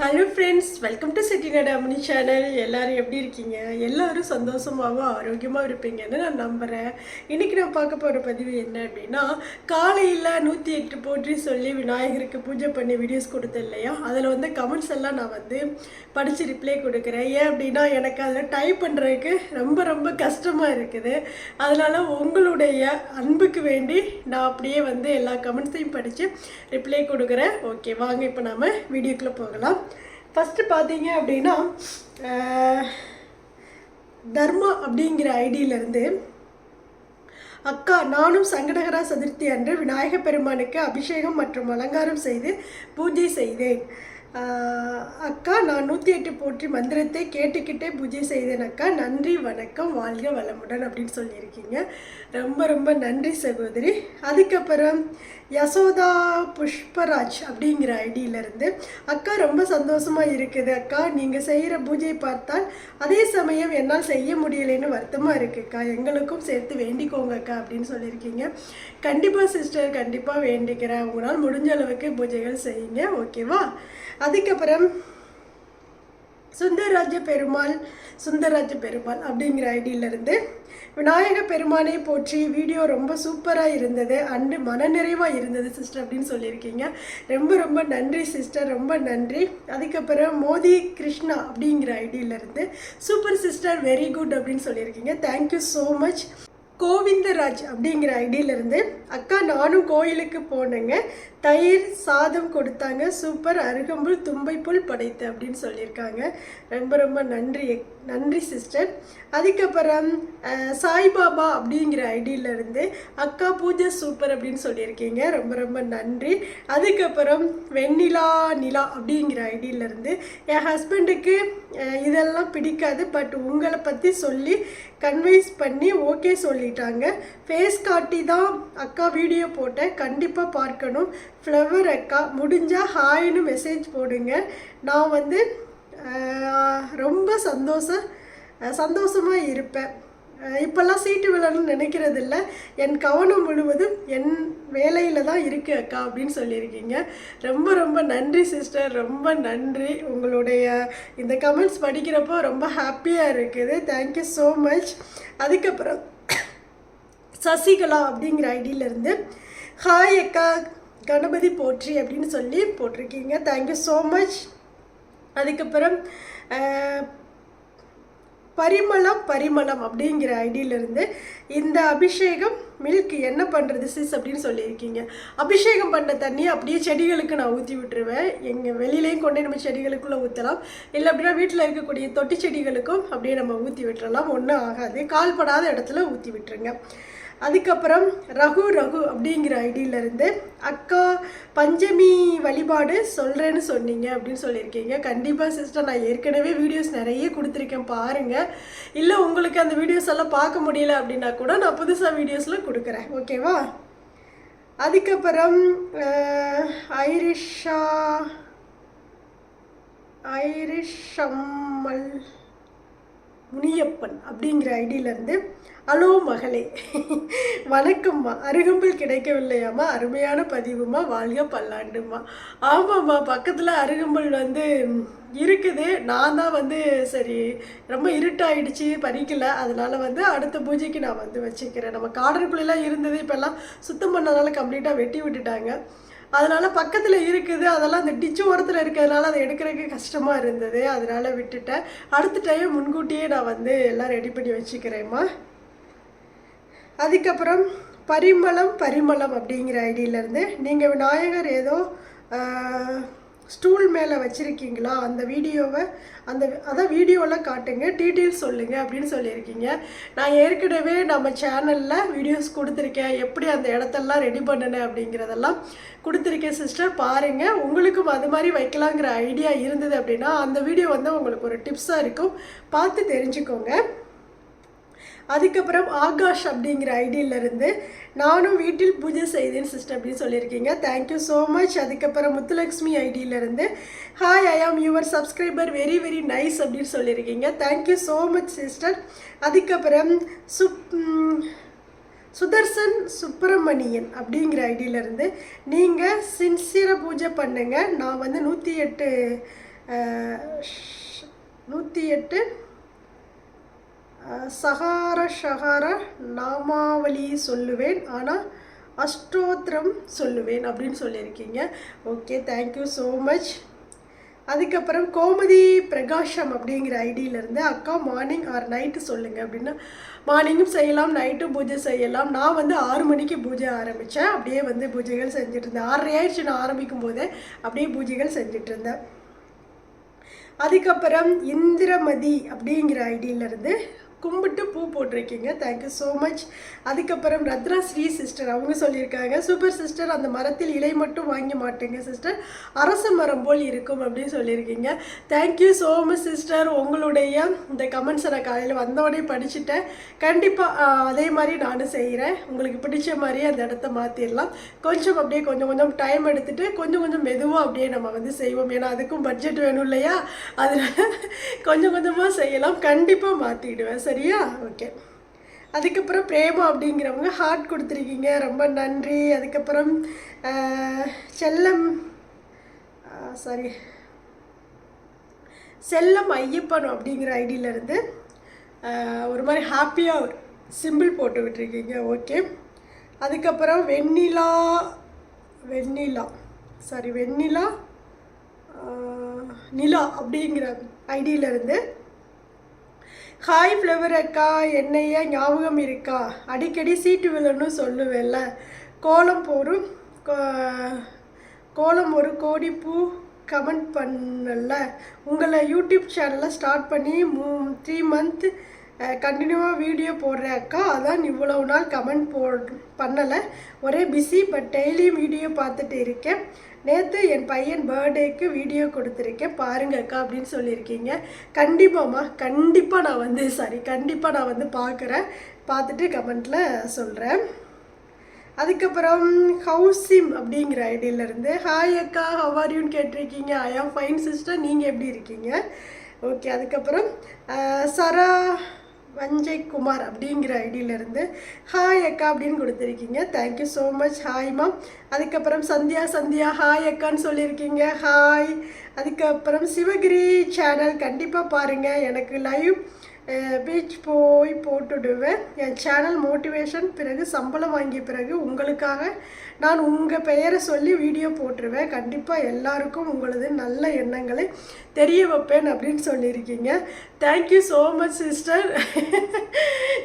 Hello friends welcome to Chettinad Ammani channel எல்லோரும் எப்படி இருக்கீங்க? எல்லோரும் சந்தோஷமாகவும் ஆரோக்கியமாக இருப்பீங்கன்னு நான் நம்புகிறேன் இன்றைக்கி நான் பார்க்க போகிற பதிவு என்ன அப்படின்னா காலையில் நூற்றி எட்டு போற்றி சொல்லி விநாயகருக்கு பூஜை பண்ணி வீடியோஸ் கொடுத்தேன் இல்லையா? அதில் வந்து கமெண்ட்ஸ் எல்லாம் நான் வந்து படித்து ரிப்ளை கொடுக்குறேன். ஏன் அப்படின்னா எனக்கு அதில் டைப் பண்ணுறதுக்கு ரொம்ப ரொம்ப கஷ்டமாக இருக்குது. அதனால் உங்களுடைய அன்புக்கு வேண்டி நான் அப்படியே வந்து எல்லா கமெண்ட்ஸையும் படித்து ரிப்ளை கொடுக்குறேன். ஓகே வாங்க இப்போ நாம வீடியோக்குள்ளே போகலாம். ஃபஸ்ட்டு பார்த்தீங்க அப்படின்னா தர்மா அப்படிங்கிற ஐடியிலேருந்து அக்கா நானும் சங்கடகரா சதுர்த்தி அன்று விநாயகப் பெருமானுக்கு அபிஷேகம் மற்றும் அலங்காரம் செய்து பூஜை செய்தேன். அக்கா நான் நூற்றி எட்டு போற்றி மந்திரத்தை கேட்டுக்கிட்டே பூஜை செய்தேன் அக்கா. நன்றி வணக்கம் வாழ்க வளமுடன் அப்படின்னு சொல்லியிருக்கீங்க. ரொம்ப ரொம்ப நன்றி சகோதரி. அதுக்கப்புறம் யசோதா புஷ்பராஜ் அப்படிங்கிற ஐடியிலேருந்து அக்கா ரொம்ப சந்தோஷமாக இருக்குது அக்கா. நீங்கள் செய்கிற பூஜை பார்த்தால் அதே சமயம் என்னால் செய்ய முடியலைன்னு வருத்தமாக இருக்குக்கா எங்களுக்கும் சேர்த்து வேண்டிக்கோங்க அக்கா அப்படின்னு சொல்லியிருக்கீங்க. கண்டிப்பாக சிஸ்டர் கண்டிப்பாக வேண்டிக்கிறேன். உங்களால் முடிஞ்ச அளவுக்கு பூஜைகள் செய்யுங்க. ஓகேவா? அதுக்கப்புறம் சுந்தரராஜ பெருமாள் சுந்தரராஜ பெருமாள் அப்படிங்கிற ஐடியிலேருந்து விநாயக பெருமானை போற்றி வீடியோ ரொம்ப சூப்பராக இருந்தது. அண்டு மனநிறைவாக இருந்தது சிஸ்டர் அப்படின்னு சொல்லியிருக்கீங்க. ரொம்ப ரொம்ப நன்றி சிஸ்டர். ரொம்ப நன்றி. அதுக்கப்புறம் மோதி கிருஷ்ணா அப்படிங்கிற ஐடியிலேருந்து சூப்பர் சிஸ்டர் வெரி குட் அப்படின்னு சொல்லியிருக்கீங்க. தேங்க்யூ ஸோ மச் கோவிந்தராஜ் அப்படிங்கிற ஐடியிலேருந்து அக்கா நானும் கோயிலுக்கு போனேங்க. தயிர் சாதம் கொடுத்தாங்க. சூப்பர். அருகம்புல் தும்பைப்புல் படைத்து அப்படின்னு சொல்லியிருக்காங்க. ரொம்ப ரொம்ப நன்றி நன்றி சிஸ்டர் அதுக்கப்புறம் சாய்பாபா அப்படிங்கிற ஐடியிலேருந்து அக்கா பூஜை சூப்பர் அப்படின்னு சொல்லியிருக்கீங்க. ரொம்ப ரொம்ப நன்றி. அதுக்கப்புறம் வெண்ணிலா நிலா அப்படிங்கிற ஐடியிலேருந்து என் ஹஸ்பண்டுக்கு இதெல்லாம் பிடிக்காது. பட் உங்களை பற்றி சொல்லி கன்வின்ஸ் பண்ணி ஓகே சொல்லிட்டாங்க. ஃபேஸ் காட்டி தான் அக்கா வீடியோ போட்டேன் கண்டிப்பாக பார்க்கணும். ஃப்ளவர் அக்கா முடிஞ்சால் ஹாய்னு மெசேஜ் போடுங்க. நான் வந்து ரொம்ப சந்தோஷம் சந்தோஷமாக இருப்பேன் இப்போல்லாம் சீட்டு விழணும்னு நினைக்கிறதில்ல. என் கவனம் முழுவதும் என் வேலையில் தான் இருக்கு அக்கா அப்படின்னு சொல்லியிருக்கீங்க. ரொம்ப ரொம்ப நன்றி சிஸ்டர் ரொம்ப நன்றி. உங்களுடைய இந்த கமெண்ட்ஸ் படிக்கிறப்போ ரொம்ப ஹாப்பியாக இருக்குது. தேங்க்யூ ஸோ மச் அதுக்கப்புறம் சசிகலா அப்படிங்கிற ஐடியிலேருந்து ஹாய் அக்கா கணபதி போற்றி அப்படின்னு சொல்லி போட்டிருக்கீங்க. தேங்க்யூ ஸோ மச் அதுக்கப்புறம் பரிமளம் பரிமளம் அப்படிங்கிற ஐடியிலேருந்து இந்த அபிஷேகம் மில்க் என்ன பண்ணுறது சிஸ் அப்படின்னு சொல்லியிருக்கீங்க. அபிஷேகம் பண்ண தண்ணியை அப்படியே செடிகளுக்கு நான் ஊற்றி விட்டுருவேன். எங்கள் வெளியிலையும் கொண்டே நம்ம செடிகளுக்குள்ளே ஊற்றலாம் இல்லை அப்படின்னா வீட்டில் இருக்கக்கூடிய தொட்டி செடிகளுக்கும் அப்படியே நம்ம ஊற்றி விட்டுறலாம். ஒன்றும் ஆகாது. கால்படாத இடத்துல ஊற்றி விட்டுருங்க. அதுக்கப்புறம் ரகு ரகு அப்படிங்கிற ஐடியிலேருந்து அக்கா பஞ்சமி வழிபாடு சொல்கிறேன்னு சொன்னீங்க அப்படின்னு சொல்லியிருக்கீங்க. கண்டிப்பாக சிஸ்டர் நான் ஏற்கனவே வீடியோஸ் நிறைய கொடுத்துருக்கேன் பாருங்கள் இல்லை உங்களுக்கு அந்த வீடியோஸ் எல்லாம் பார்க்க முடியல அப்படின்னா கூட நான் புதுசாக வீடியோஸில் கொடுக்குறேன். ஓகேவா அதுக்கப்புறம் ஐரிஷா ஐரிஷம்மல் முனியப்பன் அப்படிங்கிற ஐடியிலேருந்து ஹலோ மகளே. வணக்கம்மா. அருகம்புல் கிடைக்கவில்லையாம்மா. அருமையான பதிவுமா வாழ்க பல்லாண்டுமா ஆமாம்மா பக்கத்தில் அருகம்புல் வந்து இருக்குது. நான் தான் வந்து சரி ரொம்ப இருட்டாயிடுச்சு பறிக்கல அதனால் வந்து அடுத்த பூஜைக்கு நான் வந்து வச்சுக்கிறேன். நம்ம காடனுக்குள்ளெல்லாம் இருந்தது இப்போல்லாம் சுத்தம் பண்ணனால கம்ப்ளீட்டாக வெட்டி விட்டுட்டாங்க. அதனால் பக்கத்தில் இருக்குது. அதெல்லாம் அந்த டிச்சு ஓரத்தில் இருக்கிறதுனால அதை எடுக்கிறதுக்கு கஷ்டமாக இருந்தது. அதனால் விட்டுட்டேன். அடுத்த டைம் முன்கூட்டியே நான் வந்து எல்லாம் ரெடி பண்ணி வச்சுக்கிறேம்மா. அதுக்கப்புறம் பரிமளம் பரிமளம் அப்படிங்கிற ஐடியிலேருந்து நீங்கள் விநாயகர் ஏதோ ஸ்டூல் மேலே வச்சுருக்கீங்களா? அந்த வீடியோவை அந்த அதான் வீடியோலாம் காட்டுங்க டீட்டெயில்ஸ் சொல்லுங்கள் அப்படின்னு சொல்லியிருக்கீங்க. நான் ஏற்கனவே நம்ம சேனலில் வீடியோஸ் கொடுத்துருக்கேன். எப்படி அந்த இடத்தெல்லாம் ரெடி பண்ணினேன் அப்படிங்கிறதெல்லாம் கொடுத்துருக்கேன் சிஸ்டர். பாருங்கள் உங்களுக்கும் அது மாதிரி வைக்கலாங்கிற ஐடியா இருந்தது அப்படின்னா அந்த வீடியோ வந்து உங்களுக்கு ஒரு டிப்ஸாக இருக்கும். பார்த்து தெரிஞ்சுக்கோங்க. அதுக்கப்புறம் ஆகாஷ் அப்படிங்கிற ஐடியிலேருந்து நானும் வீட்டில் பூஜை செய்தேன் சிஸ்டர் அப்படின்னு சொல்லியிருக்கீங்க. தேங்க்யூ ஸோ மச் அதுக்கப்புறம் Muthulakshmi ஐடியிலேருந்து hi I am your subscriber very very nice அப்படின்னு சொல்லியிருக்கீங்க. தேங்க்யூ ஸோ மச் சிஸ்டர் அதுக்கப்புறம் சுப் சுதர்சன் சுப்பிரமணியன் அப்படிங்கிற ஐடியிலேருந்து நீங்கள் சின்சியராக பூஜை பண்ணுங்கள் நான் வந்து நூற்றி எட்டு நூற்றி எட்டு சகார ஷகார நாமாவளி சொல்லுவேன். ஆனால் அஷ்டோத்திரம் சொல்லுவேன் அப்படின்னு சொல்லியிருக்கீங்க. ஓகே தேங்க்யூ ஸோ மச் அதுக்கப்புறம் கோமதி பிரகாஷம் அப்படிங்கிற ஐடியிலேருந்து அக்கா மார்னிங் ஆர் நைட்டு சொல்லுங்கள் அப்படின்னா. மார்னிங்கும் செய்யலாம் நைட்டும் பூஜை செய்யலாம். நான் வந்து ஆறு மணிக்கு பூஜை ஆரம்பித்தேன் அப்படியே வந்து பூஜைகள் செஞ்சுட்டு இருந்தேன். ஆறரை ஆயிடுச்சு நான் ஆரம்பிக்கும் போதே. அப்படியே பூஜைகள் செஞ்சுட்டு இருந்தேன். அதுக்கப்புறம் இந்திரமதி அப்படிங்கிற ஐடியிலேருந்து கும்பிட்டு பூ போட்டிருக்கீங்க. தேங்க்யூ ஸோ மச் அதுக்கப்புறம் ரத்னா ஸ்ரீ சிஸ்டர் அவங்க சொல்லியிருக்காங்க. சூப்பர் சிஸ்டர் அந்த மரத்தில் இலை மட்டும் வாங்க மாட்டேங்க சிஸ்டர் அரச மரம் போல் இருக்கும் அப்படின்னு சொல்லியிருக்கீங்க. தேங்க்யூ ஸோ மச் சிஸ்டர் உங்களுடைய இந்த கமெண்ட்ஸை நான் காலையில் வந்தோடனே படிச்சுட்டேன். கண்டிப்பாக அதே மாதிரி நானும் செய்கிறேன் உங்களுக்கு பிடிச்ச மாதிரியே அந்த இடத்த மாற்றிடலாம் கொஞ்சம் அப்படியே கொஞ்சம் கொஞ்சம் டைம் எடுத்துகிட்டு கொஞ்சம் கொஞ்சம் மெதுவாக அப்படியே நம்ம வந்து செய்வோம். ஏன்னா அதுக்கும் பட்ஜெட் வேணும் இல்லையா? அதில் கொஞ்சம் கொஞ்சமாக செய்யலாம். கண்டிப்பாக மாற்றிடுவேன் சரியா? ஓகே அதுக்கப்புறம் பிரேமா அப்படிங்கிறவங்க ஹார்ட் கொடுத்துருக்கீங்க. ரொம்ப நன்றி. அதுக்கப்புறம் செல்லம் சாரி செல்லம் ஐயப்பன் அப்படிங்கிற ஐடியிலேருந்து ஒரு மாதிரி ஹாப்பியாக ஒரு சிம்பிள் போட்டு விட்டுருக்கீங்க. ஓகே அதுக்கப்புறம் வெண்ணிலா வெண்ணிலா சாரி வெண்ணிலா நிலா அப்படிங்கிற ஐடியிலேருந்து ஹாய் ஃப்ளவர் அக்கா என்னைய ஞாபகம் இருக்கா? அடிக்கடி சீட்டு விழணும் சொல்லுவேல்ல. கோலம் போரும் கோ- கோலம் ஒரு கோடி பூ கமெண்ட் பண்ணல உங்களை யூடியூப் சேனலை ஸ்டார்ட் பண்ணி மூ த்ரீ மந்த் கண்டினியூவாக வீடியோ போடுறேன் அக்கா. அதான் இவ்வளவு நாள் கமெண்ட் போ பண்ணலை. ஒரே பிஸி பட் டெய்லியும் வீடியோ பார்த்துட்டு இருக்கேன். நேற்று என் பையன் பர்த்டேக்கு வீடியோ கொடுத்துருக்கேன். பாருங்கக்கா அப்படின்னு சொல்லியிருக்கீங்க. கண்டிப்பாம்மா கண்டிப்பாக நான் வந்து சாரி கண்டிப்பாக நான் வந்து பார்க்குறேன். பார்த்துட்டு கமெண்ட்டில் சொல்கிறேன் அதுக்கப்புறம் ஹவுசிம் அப்படிங்கிற ஐடியிலேருந்து ஹாய் அக்கா ஹவாரியூன்னு கேட்டிருக்கீங்க. ஐ ஆம் ஃபைன் சிஸ்டர் நீங்கள் எப்படி இருக்கீங்க? ஓகே அதுக்கப்புறம் சரா வஞ்சய் குமார் அப்படிங்கிற ஐடியிலேருந்து ஹாய் அக்கா அப்படின்னு கொடுத்துருக்கீங்க. Thank you so much hi ma'am அதுக்கப்புறம் சந்தியா சந்தியா ஹாய் அக்கான்னு சொல்லியிருக்கீங்க. ஹாய் அதுக்கப்புறம் சிவகிரி சேனல் கண்டிப்பாக பாருங்கள் எனக்கு லைவ் பீச் போய் போட்டுடுவேன். என் சேனல் மோட்டிவேஷன் பிறகு சம்பளம் வாங்கிய பிறகு உங்களுக்காக நான் உங்கள் பெயரை சொல்லி வீடியோ போட்டுருவேன். கண்டிப்பாக எல்லாருக்கும் உங்களது நல்ல எண்ணங்களை தெரிய வைப்பேன் அப்படின்னு சொல்லியிருக்கீங்க. தேங்க்யூ ஸோ மச் சிஸ்டர்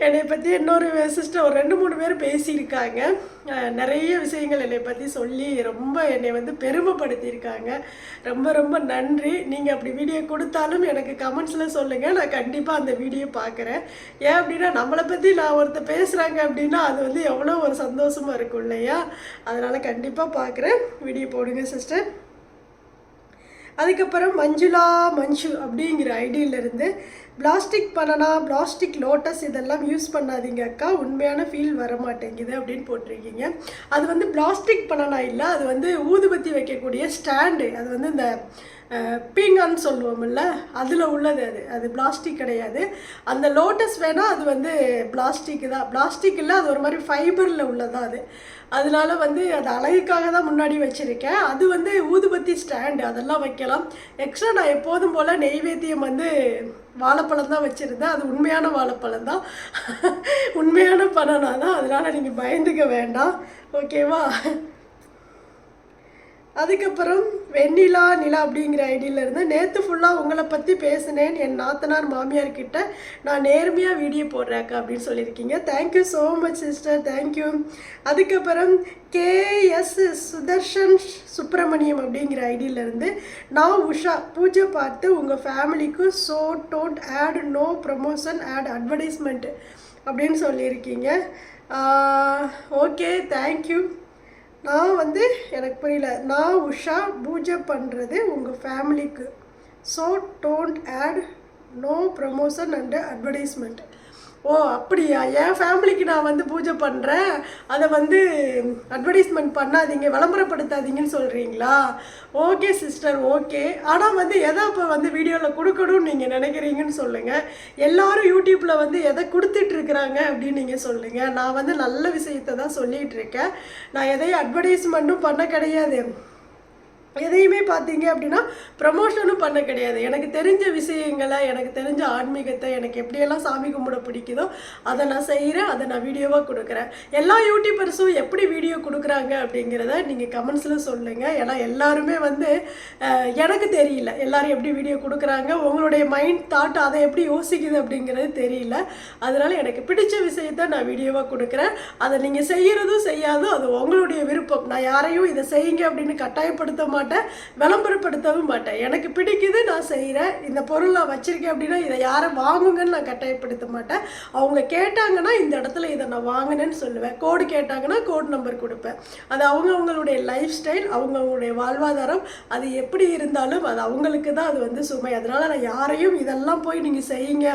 என்னை பற்றி இன்னொரு சிஸ்டர் ஒரு ரெண்டு மூணு பேர் பேசியிருக்காங்க. நிறைய விஷயங்கள் என்னை பற்றி சொல்லி ரொம்ப என்னை வந்து பெருமைப்படுத்தியிருக்காங்க. ரொம்ப ரொம்ப நன்றி. நீங்கள் அப்படி வீடியோ கொடுத்தாலும் எனக்கு கமெண்ட்ஸில் சொல்லுங்கள் நான் கண்டிப்பாக அந்த வீடியோ பார்க்குறேன். ஏன் அப்படின்னா நம்மளை பற்றி நான் ஒருத்தர் பேசுகிறாங்க அப்படின்னா அது வந்து எவ்வளோ ஒரு சந்தோஷமாக இருக்கும் இல்லையா? அதனால் கண்டிப்பாக பார்க்குறேன். வீடியோ போடுங்க சிஸ்டர் அதுக்கப்புறம் மஞ்சுளா மஞ்சு அப்படிங்கிற ஐடியிலேருந்து பிளாஸ்டிக் பனனா பிளாஸ்டிக் லோட்டஸ் இதெல்லாம் யூஸ் பண்ணாதீங்க அக்கா. உண்மையான ஃபீல் வர மாட்டேங்குது அப்படின்னு போட்டிருக்கீங்க. அது வந்து பிளாஸ்டிக் பனனா இல்லை அது வந்து ஊதுபத்தி வைக்கக்கூடிய ஸ்டாண்டு. அது வந்து இந்த பீங்கான்னு சொல்லுவோம்ல அதில் உள்ளது அது. அது பிளாஸ்டிக் கிடையாது. அந்த லோட்டஸ் வேணால் அது வந்து பிளாஸ்டிக் தான். பிளாஸ்டிக் இல்லை அது ஒரு மாதிரி ஃபைபரில் உள்ளதான் அது. அதனால வந்து அது அழகுக்காக தான் முன்னாடி வச்சுருக்கேன். அது வந்து ஊதுபத்தி ஸ்டாண்டு அதெல்லாம் வைக்கலாம். எக்ஸ்ட்ரா நான் எப்போதும் போல் நெய்வேத்தியம் வந்து வாழைப்பழம் தான் வச்சுருந்தேன். அது உண்மையான வாழைப்பழம் தான். உண்மையான பணம் தான். அதனால் நீங்கள் பயந்துக்க வேண்டாம். ஓகேவா அதுக்கப்புறம் வெண்ணிலா நிலா அப்படிங்கிற ஐடியில் இருந்து நேற்று ஃபுல்லாக உங்களை பற்றி பேசினேன். என் நாத்தனார் மாமியார் கிட்ட நான் நேர்மையாக வீடியோ போடுறேக்கா அப்படின்னு சொல்லியிருக்கீங்க. Thank you so much sister thank you அதுக்கப்புறம் கேஎஸ் சுதர்ஷன் சுப்பிரமணியம் அப்படிங்கிற ஐடியிலேருந்து நான் உஷா பூஜை பார்த்து உங்கள் ஃபேமிலிக்கு so don't add no promotion ad advertisement அப்படின்னு சொல்லியிருக்கீங்க. ஓகே தேங்க்யூ நான் வந்து எனக்கு புரியல. நான் உஷா பூஜை பண்ணுறது உங்கள் ஃபேமிலிக்கு so don't add no promotion and advertisement ஓ அப்படியா? என் ஃபேமிலிக்கு நான் வந்து பூஜை பண்ணுறேன் அதை வந்து அட்வர்டைஸ்மெண்ட் பண்ணாதீங்க விளம்பரப்படுத்தாதீங்கன்னு சொல்கிறீங்களா ஓகே சிஸ்டர் ஓகே ஆனால் வந்து எதை இப்போ வந்து வீடியோவில் கொடுக்கணும்னு நீங்கள் நினைக்கிறீங்கன்னு சொல்லுங்கள் எல்லோரும் யூடியூப்பில் வந்து எதை கொடுத்துட்ருக்குறாங்க அப்படின்னு நீங்கள் சொல்லுங்கள் நான் வந்து நல்ல விஷயத்தை தான் சொல்லிகிட்டு இருக்கேன். நான் எதையும் அட்வர்டைஸ்மெண்ட்டும் பண்ண கிடையாது. எதையுமே பார்த்தீங்க அப்படின்னா ப்ரமோஷனும் பண்ண கிடையாது. எனக்கு தெரிஞ்ச விஷயங்களை எனக்கு தெரிஞ்ச ஆன்மீகத்தை எனக்கு எப்படியெல்லாம் சாமி கும்பிட பிடிக்குதோ அதை நான் செய்கிறேன் அதை நான் வீடியோவாக கொடுக்குறேன். எல்லா யூடியூபர்ஸும் எப்படி வீடியோ கொடுக்குறாங்க அப்படிங்கிறத நீங்கள் கமெண்ட்ஸில் சொல்லுங்கள் ஏன்னா எல்லாருமே வந்து எனக்கு தெரியல எல்லோரும் எப்படி வீடியோ கொடுக்குறாங்க உங்களுடைய மைண்ட் தாட் அதை எப்படி யோசிக்குது அப்படிங்கிறது தெரியல. அதனால் எனக்கு பிடிச்ச விஷயத்த நான் வீடியோவாக கொடுக்குறேன். அதை நீங்கள் செய்கிறதும் செய்யாதும் அது உங்களுடைய விருப்பம். நான் யாரையும் இதை செய்யுங்க அப்படின்னு கட்டாயப்படுத்த மாட்டேன். விளம்பரப்படுத்தவும் மாட்டேன். எனக்கு பிடிக்குது நான் செய்கிறேன் இந்த பொருள் நான் வச்சுருக்கேன் அப்படின்னா இதை யாரை வாங்குங்கன்னு நான் கட்டாயப்படுத்த மாட்டேன். அவங்க கேட்டாங்கன்னா இந்த இடத்துல இதை நான் வாங்கினேன்னு சொல்லுவேன். கோடு கேட்டாங்கன்னா கோட் நம்பர் கொடுப்பேன். அது அவங்கவுங்களுடைய லைஃப் ஸ்டைல் அவங்கவுங்களுடைய வாழ்வாதாரம். அது எப்படி இருந்தாலும் அது அவங்களுக்கு தான் அது வந்து சுமை. அதனால் நான் யாரையும் இதெல்லாம் போய் நீங்கள் செய்யுங்க.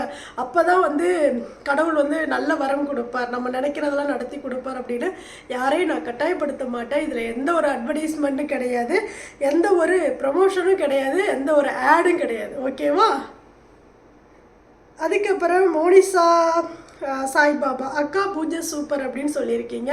அப்போ தான் வந்து கடவுள் வந்து நல்ல வரம் கொடுப்பார். நம்ம நினைக்கிறதெல்லாம் நடத்தி கொடுப்பார் அப்படின்னு யாரையும் நான் கட்டாயப்படுத்த மாட்டேன். இதில் எந்த ஒரு அட்வர்டைஸ்மெண்ட்டும் கிடையாது. எந்த ஒரு ப்ரமோஷனும் கிடையாது எந்த ஒரு ஆடும் கிடையாது. ஓகேவா அதுக்கப்புறம் மோனிசா சாய்பாபா அக்கா பூஜை சூப்பர் அப்படின்னு சொல்லியிருக்கீங்க.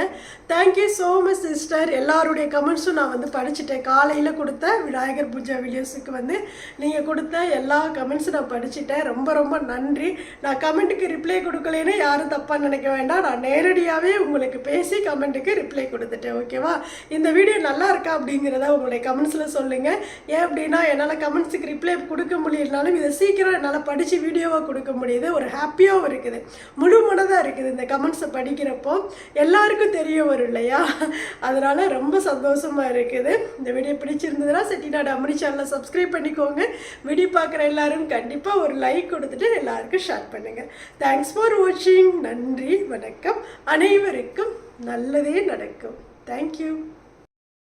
தேங்க்யூ ஸோ மச் சிஸ்டர் எல்லாருடைய கமெண்ட்ஸும் நான் வந்து படிச்சுட்டேன். காலையில் கொடுத்த விநாயகர் பூஜை வீடியோஸுக்கு வந்து நீங்கள் கொடுத்த எல்லா கமெண்ட்ஸும் நான் படிச்சுட்டேன். ரொம்ப ரொம்ப நன்றி. நான் கமெண்ட்டுக்கு ரிப்ளை கொடுக்கலைன்னு யாரும் தப்பாக நினைக்க வேண்டாம். நான் நேரடியாகவே உங்களுக்கு பேசி கமெண்ட்டுக்கு ரிப்ளை கொடுத்துட்டேன். ஓகேவா இந்த வீடியோ நல்லா இருக்கா அப்படிங்கிறத உங்களுடைய கமெண்ட்ஸில் சொல்லுங்கள் ஏன் அப்படின்னா என்னால் கமெண்ட்ஸுக்கு ரிப்ளை கொடுக்க முடியலனாலும் இதை சீக்கிரம் என்னால் படித்து வீடியோவாக கொடுக்க முடியுது. ஒரு ஹாப்பியாகவும் இருக்குது. முழு மனதாக இருக்குது இந்த கமெண்ட்ஸை படிக்கிறப்போ. எல்லாருக்கும் தெரிய வரும் இல்லையா? அதனால் ரொம்ப சந்தோஷமாக இருக்குது. இந்த வீடியோ பிடிச்சிருந்ததுன்னா செட்டிநாடு அமரி சேனலை சப்ஸ்கிரைப் பண்ணிக்கோங்க. வீடியோ பார்க்குற எல்லாரும் கண்டிப்பாக ஒரு லைக் கொடுத்துட்டு எல்லாருக்கும் ஷேர் பண்ணுங்கள் தேங்க்ஸ் ஃபார் வாட்சிங் நன்றி வணக்கம். அனைவருக்கும் நல்லதே நடக்கும். தேங்க்யூ